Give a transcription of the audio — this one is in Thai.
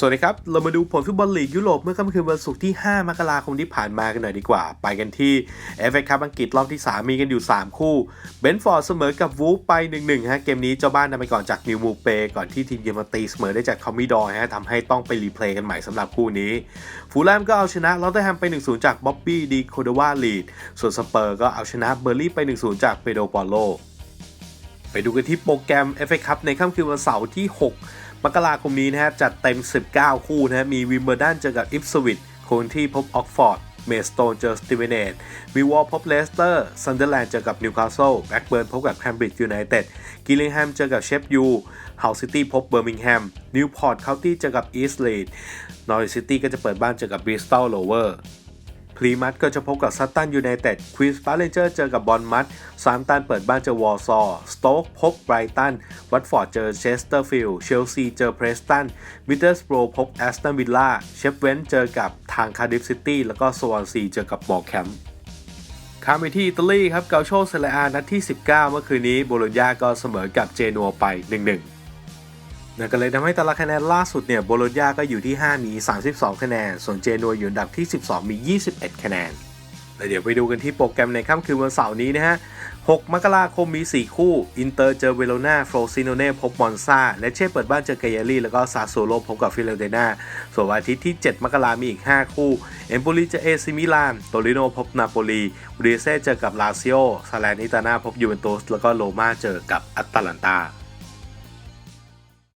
สวัสดีครับ เรามาดูผลฟุตบอลลีกยุโรปเมื่อค่ำคืนวันศุกร์ที่ 5 มกราคมที่ผ่านมากันหน่อยดีกว่า ไปกันที่ FA คัพอังกฤษรอบที่ 3 มีกันอยู่ 3 คู่ เบนฟอร์ดเสมอกับวูฟไป 1-1 ฮะ เกมนี้เจ้าบ้านนำไปก่อนจากนิวมูเป ก่อนที่ทีมเยือนมาตีเสมอได้จากคอมมิดอร์ฮะทำให้ต้องไปรีเพลย์กันใหม่สำหรับคู่นี้ ฟูลแลมก็เอาชนะลอตเตอร์แฮมไป 1-0 จากบ๊อบบี้ดีโคเดวาลีด ส่วนสเปอร์ก็เอาชนะเบอร์ลี่ไป 1-0 จากเปโดปอโล ไปดูกันที่โปรแกรม FA คัพในค่ำคืนวันเสาร์ที่ 6 มกราคมนี้นะฮะจัดเต็ม 19 คู่นะมีวิมเบอร์ดันเจอกับอิฟสวิตคนที่พบออกฟอร์ดเมสโตนเจอสติเวเนตวิวอลพบเลสเตอร์ซันเดอร์แลนด์เจอกับนิวคาสเซิลแบ็กเบิร์นพบกับแคมบริดจ์ยูไนเต็ดกิลลิงแฮมเจอกับเชฟยูเฮาซิตี้พบเบอร์มิงแฮมนิวพอร์ตเคานตี้เจอกับอีสต์ลีดนอริซิตี้ก็จะเปิดบ้านเจอกับบริสตัลโลเวอร์ พรีมัตก็จะพบกับซัตตันยูไนเต็ดควีนส์ปาร์เรนเจอร์เจอกับบอลมัตซามตันเปิดบ้านเจอวอร์ซอสโต๊กพบไบรตัน วัตฟอร์ดเจอเชสเตอร์ฟิลด์ เชลซีเจอเพรสตัน มิดเดิลสโบรพบแอสตันวิลล่า เชฟเวนเจอกับทางคาร์ดิฟซิตี้แล้วก็สวอนซีเจอกับบอลแคมป์ข้ามไปที่อิตาลีครับ เกาโชเซเลอานัดที่ 19 เมื่อคืนนี้โบโลญญาก็เสมอกับเจนัวไป 1-1 นั่นก็เลยทำให้ตารางคะแนนล่าสุดเนี่ยโบโลญญาก็อยู่ที่ 5 มี 32 คะแนน ส่วนเจนัวอยู่อันดับที่ 12 มี 21 คะแนนแล้วเดี๋ยวไปดูกันที่โปรแกรมในค่ำคืนวันเสาร์นี้นะฮะ 6 มกราคมมี 4 คู่ อินเตอร์เจอเวโรนาโฟรซิโนเน่พบมอนซาและเช่เปิดบ้านเจอเกยรี่แล้วก็ซาโซโลพบกับฟิลเดนาส่วนวันอาทิตย์ที่ 7 มกรามีอีก 5 คู่ เอมโปลีเจอเอซิมิลาน โตริโนพบนาโปลีบริเซ่เจอกับลาซิโอซาเลนิตานาพบยูเวนตุสแล้วก็โรม่าเจอกับอัตแลนตา